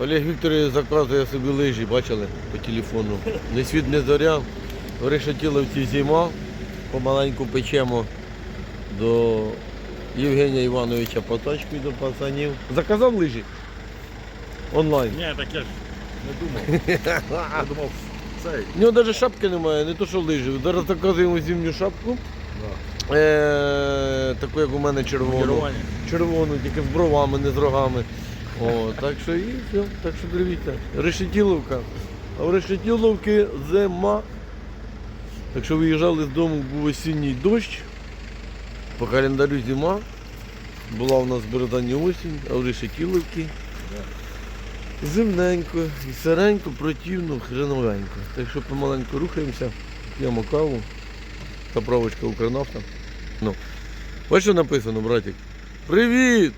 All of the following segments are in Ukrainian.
Олег Вікторович заказує собі лижі, бачили по телефону. Не світ не зоря. В Решетіловці зима. Помаленьку печемо до Євгенія Івановича по тачку і до пацанів. Заказав лижі? Онлайн. Ні, так я ж не думав. Я думав, цей. У нього навіть шапки немає, не то що лижі. Зараз заказуємо зимню шапку. Е, таку, як у мене червону. Червону, тільки з бровами, не з рогами. О, так що і все. Так що дивіться. Решетіловка. А в Решетіловки зима. Так що виїжджали з дому, був осінній дощ. По календарю зима. Була у нас в Березані осінь, а в Решетіловці зимненько, і сиренько, противно, хреновенько. Так що помаленьку рухаємося, п'ємо каву. Заправочка Укрнафта. Ну. Ось що написано, братик. Привіт!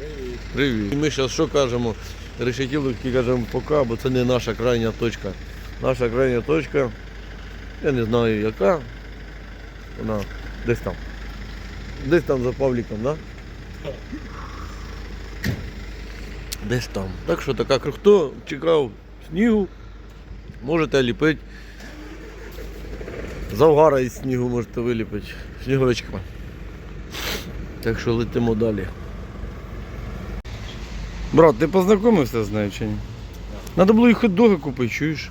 Привіт. Привіт. І ми зараз що кажемо? Решетіловки кажемо пока, бо це не наша крайня точка. Наша крайня точка, я не знаю яка. Вона десь там. Десь там за Павліком? Да? Десь там. Так що така, хто чекав снігу, можете ліпити. Завгара із снігу можете виліпити снігурочками. Так що летимо далі. Брат, ти познайомився з нею чи ні? Надо було і хот-доги купити, чуєш?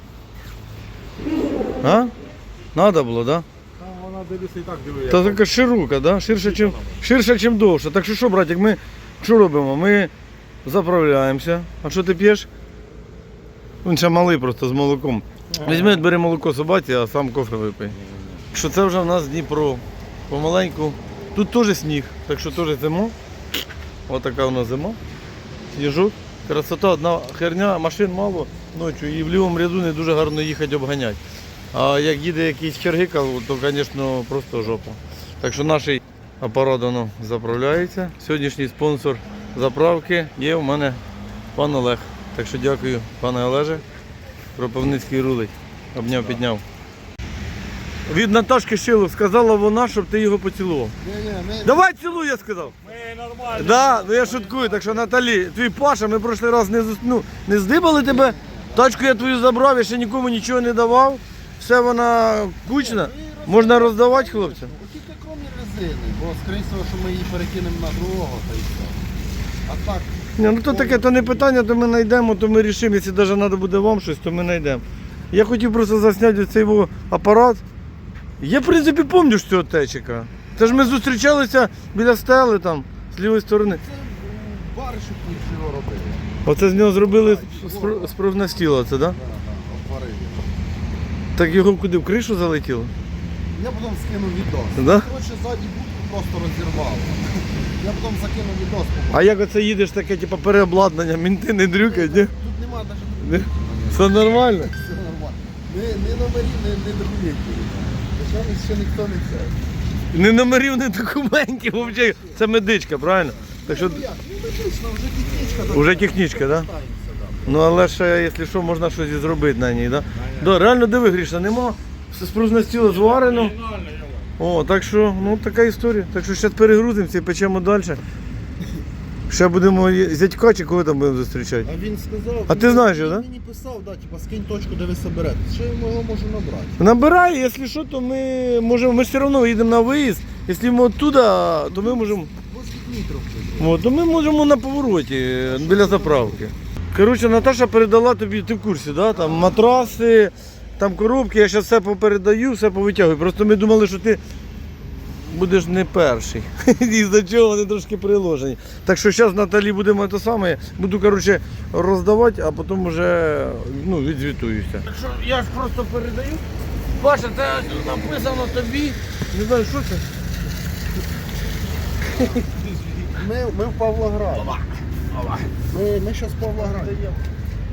А? Надо було? Да? Вона дивиться і так дивиться. Та така широка, да? ширше, чим, ширше, чим довше. Так що що, братик, ми що робимо? Ми заправляємося. А що ти п'єш? Він ще малий просто з молоком. Візьми, бери молоко собаці, а сам кофе випий. Що це вже в нас Дніпро. Помаленьку. Тут теж сніг, так що теж зима. Ось така у нас зима. Сніжок. Красота, одна херня, машин мало ночі і в лівому ряду не дуже гарно їхати обганяти. А як їде якийсь чергикал, то, звісно, просто жопа. Так що наш апарат воно заправляється. Сьогоднішній спонсор заправки є у мене пан Олег. Так що дякую, пане Олеже. Кропивницький рулить. Обняв, підняв. Від Наташки Шилов сказала вона, щоб ти його поцілував. Давай цілуй, я сказав. Ми нормально. Да, ну я шуткую, так що Наталі, твій Паша, ми прошлий раз не, зас- ну, не здибали тебе. Тачку я твою забрав, я ще нікому нічого не давав. Все вона кучна. Можна роздавати хлопцям. тільки кромі резини, бо скоріше всього, що ми її перекинемо на другого та й все. А так, Ні, ну то таке, то не питання, то ми знайдемо, то ми рішимо. Якщо навіть треба буде вам щось, то ми знайдемо. Я хотів просто засняти цей його апарат. Я, в принципі, пам'ятаю ж цього течика. Це ж ми зустрічалися біля стели там, з лівої сторони. це бариші його робили. Оце з нього зробили з профнастіла, це, так? Да? Так його куди в кришу залетіло? Я потім скинув відос. Да? Коротше, ззаді будку просто розірвало. Я потім закинув відос. А як оце їдеш таке, типу, переобладнання, мінти не дрюкають, ні? Тут нема навіть Все нормально. все нормально. Ні номерів, ні, ні Причому ще ніхто не це. Не номерів, не документів, взагалі. Це медичка, правильно? Так що Ну як? Ну медично, вже технічка. Вже технічка, так? Да? Ставиться, да. Ну але ще, якщо що, можна щось і зробити на ній, так? Да? Да, реально диви, Гріша, нема. Все спружне стіло зварено. О, так що, ну така історія. Так що зараз перегрузимося і печемо далі. Ще будемо зятька чи кого там будемо зустрічати. А він сказав, А він ти знаєш його, да? Він мені писав, да, типа, скинь точку, де ви соберете. Що я його можу набрати? Набирай, якщо що, то ми можемо, ми ж все одно їдемо на виїзд. Якщо ми оттуда, то ми можемо. 80 літрів. О, то ми можемо на повороті е, біля заправки. Коротше, Наташа передала тобі, ти в курсі, да? там матраси, там коробки, я зараз все попередаю, все повитягую. Просто ми думали, що ти будеш не перший. І за чого вони трошки приложені. Так що зараз Наталі будемо те саме, буду коротше, роздавати, а потім вже ну, відзвітуюся. Так що я ж просто передаю. Паша, це написано тобі. Не знаю, що це. Ми, ми в Павлограді. Ми, ми зараз в Павлограді.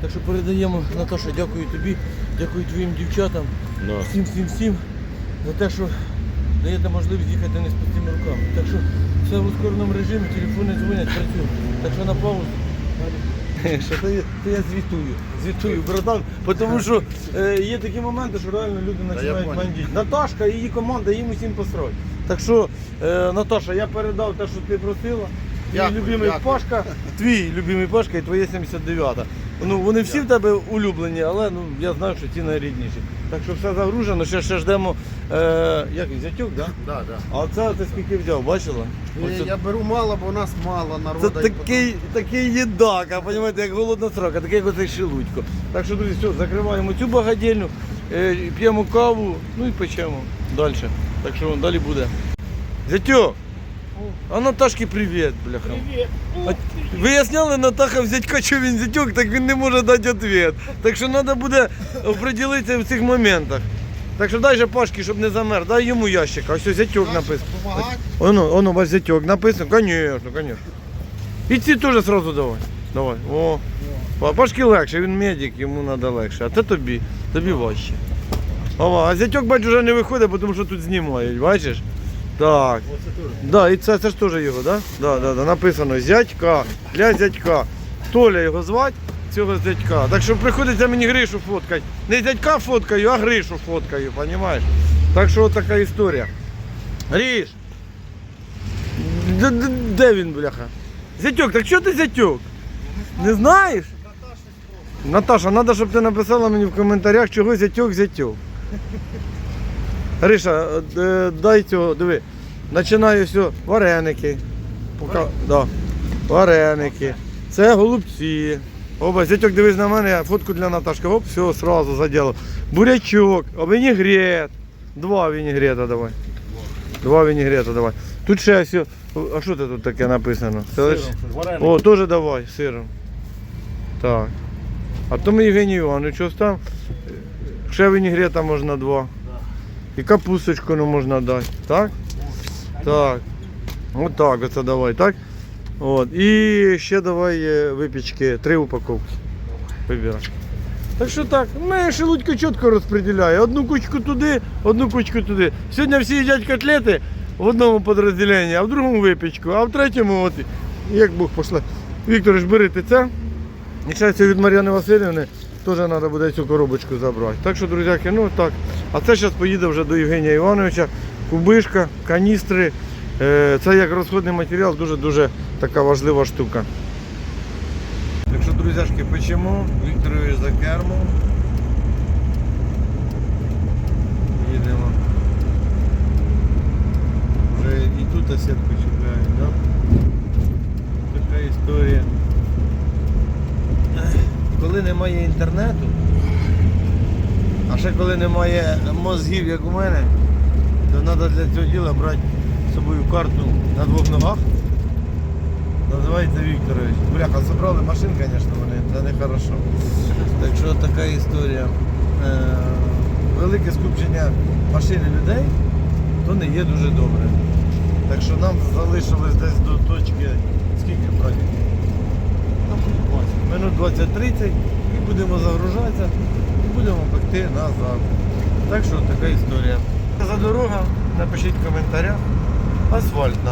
Так що передаємо, Наташа, дякую тобі, дякую твоїм дівчатам, всім, всім, всім за те, що даєте можливість їхати не з пустими руками. Так що все в ускореному режимі, телефони дзвонять, працюють. Так що на паузу. Що то, я, то я звітую, звітую, братан, тому що е, є такі моменти, що реально люди починають понял. бандити. Наташка і її команда, їм усім посрать. Так що, е, Наташа, я передав те, що ти просила. Твій Дякую, любимий дякую. Пашка, твій любимий Пашка і твоє 79-та. Ну, вони всі в тебе улюблені, але ну, я знаю, що ті найрідніші. Так що все загружено, ще, ще ждемо. Е, як він, зятюк, да? Да, да. А це ти скільки взяв, бачила? Ні, Оце- Я беру мало, бо у нас мало народу. Це такий, такий їдак, а розумієте, як голодна срока, такий як оцей шелудько. Так що, друзі, все, закриваємо цю багадільню, е, п'ємо каву, ну і печемо далі. Так що далі буде. Зятьок, а Наташки привіт, бляха. Привіт. А Виясняли Натаха в зятька, що він зятьок, так він не може дати відповідь. Так що треба буде оприділитися в цих моментах. Так що дай же Пашки, щоб не замер, дай йому ящик, а ось зятьок написано. Оно, оно, ваш зятек написано, конечно, конечно. І ці теж сразу давай. Давай. О. Пашки легше, він медик, йому треба легше. А це тобі, тобі важче. Ова, а зятьок, бач, вже не виходить, тому що тут знімають, бачиш? Так. Да, і це, це ж теж його, да? Да, да, да. Написано зятька, для зятька. Толя його звати, цього зятька. Так що приходиться мені Гришу фоткати. Не зятька фоткаю, а Гришу фоткаю, розумієш? Так що от така історія. Гриш! Де, де, де він, бляха? Зятьок, так що ти зятьок? Не знаєш? Наташа, треба, щоб ти написала мені в коментарях, чого зятьок зятьок. Гриша, е, дай цього, диви. Починаю все, вареники. Пока, да. Вареники. Це голубці. Оба, зятьок, дивись на мене, я фотку для Наташки. Оп, все, сразу заділо. Бурячок, а вінігрет. Два вінігрета давай. Два вінігрета давай. Тут ще все. А що це тут таке написано? Це Сиром. О, теж давай, сиром. Так. А то ми Євгеній Іванович, щось там. Ще вінігрета можна два. І капусточку ну, можна дати. Так? Так. Отак оце давай, так? От. І ще давай е, випічки, три упаковки. Вибирай. Так що так, ми шелудько чітко розподіляє. Одну кучку туди, одну кучку туди. Сьогодні всі їдять котлети в одному підрозділенні, а в другому випічку, а в третьому, от, як Бог пошле. Вікторович, бери ти це. І від Мар'яни Васильівни теж треба буде цю коробочку забрати. Так що, друзяки, ну так. А це зараз поїде вже до Євгенія Івановича. Кубишка, каністри. Е, Це як розходний матеріал, дуже-дуже така важлива штука. Так що, друзяшки, печемо. Вікторович за кермом. Їдемо. Вже і тут осетку чіпляють, так? Да? Така історія. Немає інтернету, а ще коли немає мозгів, як у мене, то треба для цього діла брати з собою карту на двох ногах. Називається Вікторович. Бляха, забрали машин, звісно, вони, це не хорошо. Так що така історія. Е, велике скупчення машин і людей, то не є дуже добре. Так що нам залишилось десь до точки, скільки брати? Минут 20-30 і будемо загружатися і будемо пекти назад. Так що така історія. За дорога, напишіть в коментарях. Асфальтна.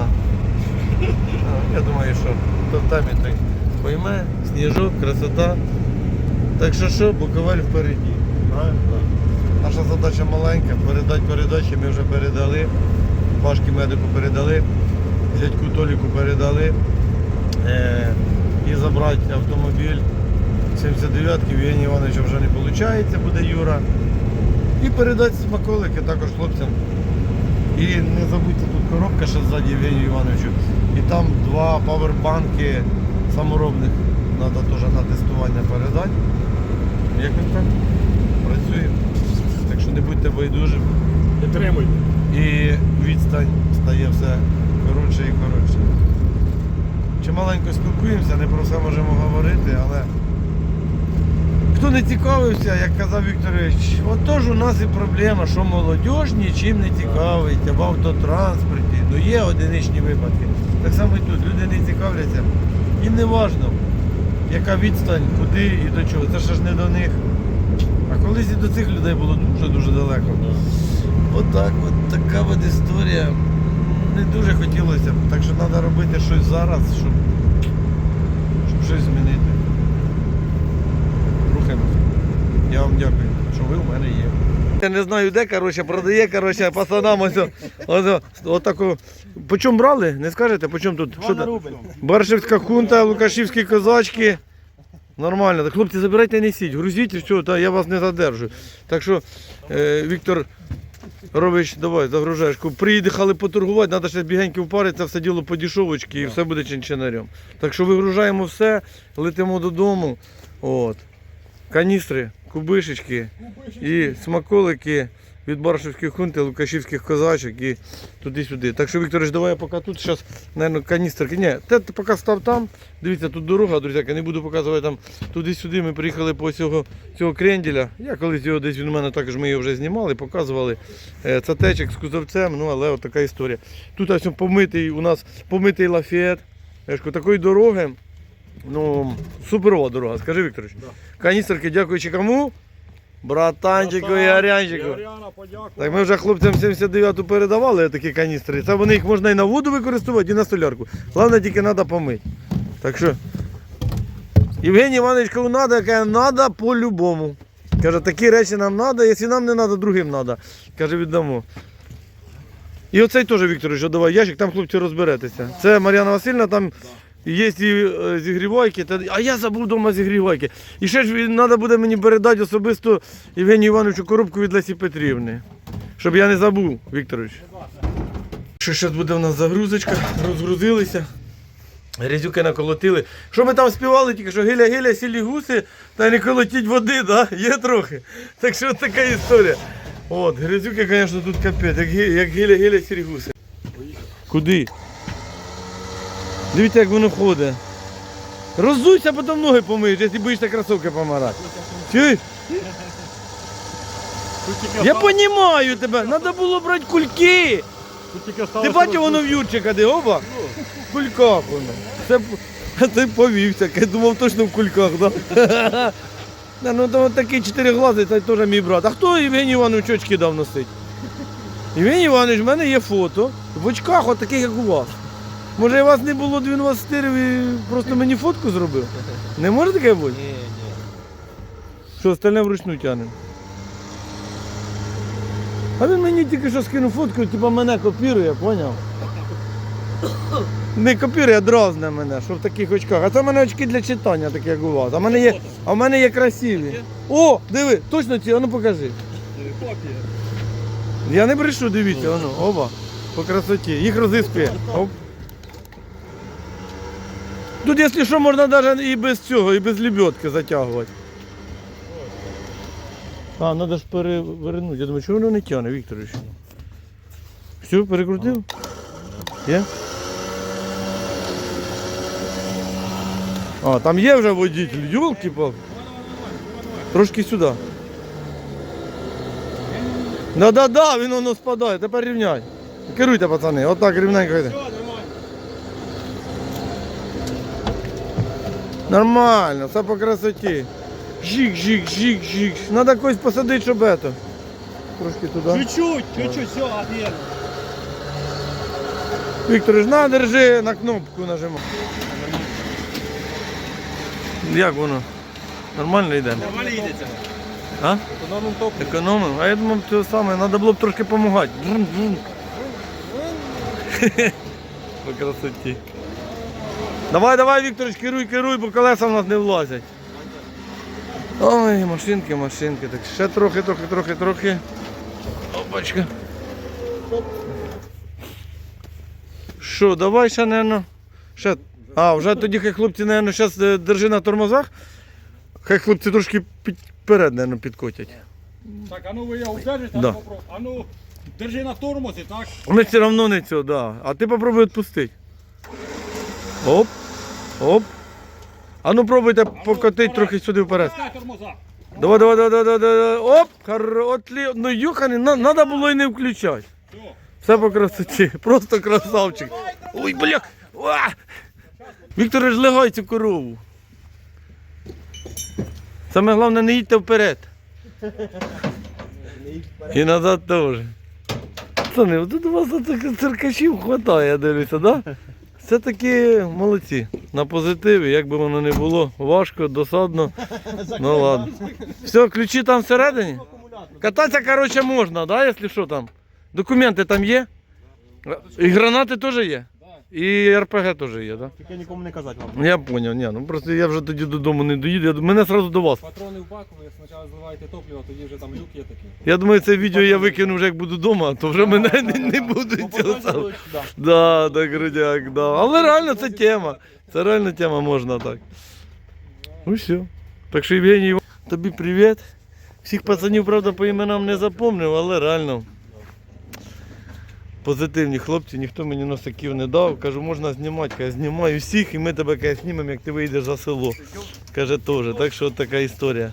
Я думаю, що хто там і той пойме, сніжок, красота. Так що що, Буковель впереді. Наша задача маленька, передати передачі ми вже передали. Пашки медику передали, дядьку Толіку передали. Е, і забрати автомобіль 79-ки в Євгенія Івановича вже не виходить, буде Юра. І передати смаколики також хлопцям. І не забудьте, тут коробка ще ззаді Євгенію Івановичу. І там два павербанки саморобних треба теж на тестування передати. Як він так? Працює. Так що не будьте байдужими. Підтримуй. І відстань стає все коротше і коротше. Чималенько спілкуємося, не про все можемо говорити, але хто не цікавився, як казав Вікторович, отож у нас і проблема, що молодь нічим не цікавить в автотранспорті. Ну є одиничні випадки. Так само і тут люди не цікавляться. Їм не важно, яка відстань, куди і до чого. Це ж не до них. А колись і до цих людей було дуже-дуже далеко. Отак, от така от історія. Не дуже хотілося б, так що треба робити щось зараз, щоб, щоб щось змінити. Рухаємося. Я вам дякую, що ви у мене є. Я не знаю де, коротше, продає, коротше, пацанам ось, ось, ось таку. По чому брали? Не скажете, по чому тут? Що там? Баршевська хунта, Лукашівські козачки. Нормально. Так, хлопці, забирайте, несіть, грузіть і все, та я вас не задержу. Так що, е, Віктор Рович, давай, загружаєш. Приїхали поторгувати, треба ще бігеньки впаритися, все діло по дішовочки і все буде чинчинарем. Так що вигружаємо все, летимо додому. От. Каністри, кубишечки і смаколики від Баршівських хунти, Лукашівських козачок і туди-сюди. Так що, Вікторович, давай я поки тут зараз, мабуть, каністрки. Ні, те ти поки став там. Дивіться, тут дорога, друзяки, не буду показувати там туди-сюди. Ми приїхали по цього, цього кренделя. Я колись його десь він у мене також ми його вже знімали, показували. Це течик з кузовцем, ну але от така історія. Тут ось помитий, у нас помитий лафет. Такої дороги. Ну, суперова дорога, скажи, Вікторович. Каністерки, дякуючи кому? Братанчику і Арянчику. Яряна, подякую. Так ми вже хлопцям 79-ту передавали такі каністри. Це вони їх можна і на воду використовувати, і на солярку. Головне тільки треба помити. Так що. Євгеній Іванович кому треба, каже, треба по-любому. Каже, такі речі нам треба, якщо нам не треба, другим треба. Каже, віддамо. І оцей теж Вікторович, давай ящик, там хлопці розберетеся. Це Мар'яна Васильівна, там є і е, зігрівайки, та- а я забув вдома зігрівайки. І ще ж треба буде мені передати особисто Євгенію Івановичу коробку від Лесі Петрівни. Щоб я не забув, Вікторович. Що зараз буде в нас загрузочка, розгрузилися. Грязюки наколотили. Що ми там співали, тільки що гиля-гиля, сілі гуси, та не колотіть води, да? є трохи. Так що от така історія. От, грязюки, звісно, тут капець, як, гиля-гиля, сілі гуси. Куди? Дивіться, як воно ходить. Розуйся, потім ноги помиєш, якщо боїшся кросовки помирати. Чуєш? Я понімаю тебе, треба було брати кульки. Ти бачив воно в Юрчика, де оба? В кульках воно. Це, а ти повівся, я думав точно в кульках, да? Да, ну такий чотири глази, це теж мій брат. А хто Євгеній Іванович очки дав носить? Євгеній Іванович, в мене є фото в очках, от таких, як у вас. Може, у вас не було, він вас стирив і просто мені фотку зробив? Не може таке бути? Ні, ні. Що, остальне вручну тягнемо? А він мені тільки що скинув фотку, типу мене копірує, поняв? Не копірує, а дразне мене, що в таких очках. А це в мене очки для читання, такі як у вас. А в мене є, а в мене є красиві. О, диви, точно ці, а ну покажи. Копія. Я не брешу, дивіться, воно, оба. По красоті. Їх розіскує. Оп. Тут, якщо що, можна навіть і без цього, і без лебедки затягувати. А, треба ж перевернути. Я думаю, чого воно не тягне, Вікторович? Все, перекрутив? Є? А, там є вже водитель, юлки палки Трошки сюди. Да-да-да, він воно спадає, тепер рівняй. Керуйте, пацани, отак рівненько йде. Нормально, все по красоті. Жік, жік, жік, жік. Надо когось посадити, щоб это. Трошки туди. Чуть-чуть, чуть-чуть, все, один. Вікторович, на, держи, на кнопку нажимай. Як воно? Нормально йде? Нормально їдеться. А? Економим ток. Економимо. А я думав, це саме, треба було б трошки допомагати. По красоті. Давай, давай, Вікторович, керуй, керуй, бо колеса в нас не влазять. Ой, машинки, машинки. Так ще трохи, трохи, трохи, трохи. Опачка. Що, давай ще, наверное, ще. А, вже тоді хай хлопці, наверное, зараз держи на тормозах. Хай хлопці трошки підперед, наверное, підкотять. Так, а ну ви його удержите, Да. а ну попробуй. А ну, держи на тормозі, так? Ми все одно не цього, да. А ти попробуй відпустити. Оп. Оп. А ну пробуйте покотити трохи сюди вперед. Давай, давай, давай, давай, давай. Оп, отлі. Ну на, надо було і не включати. Все. По красоті. Просто красавчик. Ой, бля. Віктор ж цю корову. Саме головне не їдьте вперед. І назад теж. Пацани, тут у вас циркачів хватає, я дивлюся, да? Все таки молодці. На позитиві, як би воно не було. Важко, досадно. Ну ладно. Все, ключі там всередині? Кататися, коротше, можна, да, якщо що там. Документи там є? І гранати теж є? І РПГ теж є, так? Тільки нікому не казати вам. Ну я зрозумів, ні, ну просто я вже тоді додому не доїду. Я, мене одразу до вас. Патрони в бак, ви спочатку зливаєте топливо, тоді вже там люк є такий. Я думаю, це відео я викину вже як буду вдома, то вже мене не, не будуть цього самого. Да, так, грудяк, да. Але реально це тема. Це реально тема можна так. Ну все. Так що, Євгеній, Іван- тобі привіт. Всіх пацанів, правда, по іменам не запомнив, але реально. Позитивні хлопці, ніхто мені носиків не дав. Кажу, можна знімати, каже, знімаю всіх, і ми тебе каже, знімемо, як ти вийдеш за село. Каже, теж. Так що от така історія.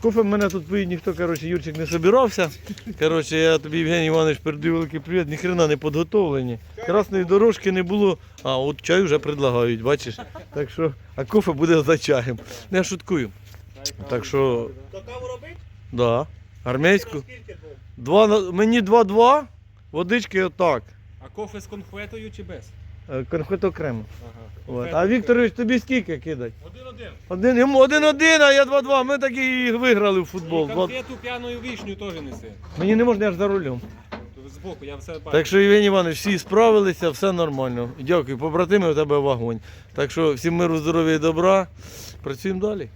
Кофе в мене тут пить ніхто, коротше, Юрчик не собирався. Коротше, я тобі, Євгеній Іванович, передаю великий привіт. Ніхрена не підготовлені. Красної дорожки не було. А, от чай вже предлагають, бачиш. Так що, а кофе буде за чаєм. Не, Я шуткую. Так що. Да. Армейську. Два, мені два-два, водички отак. А кофе з конфетою чи без? Е, Конфет окремо. Ага. От. А Вікторович, тобі скільки кидать? Один-один. Один, йому один-один, а я два-два. Ми так і виграли в футбол. І конфету п'яною вишню теж неси. Мені не можна, я ж за рулем. Збоку, я все бачу. Так що, Євгеній Іванович, всі справилися, все нормально. Дякую, побратими, у тебе вогонь. Так що всім миру, здоров'я і добра. Працюємо далі.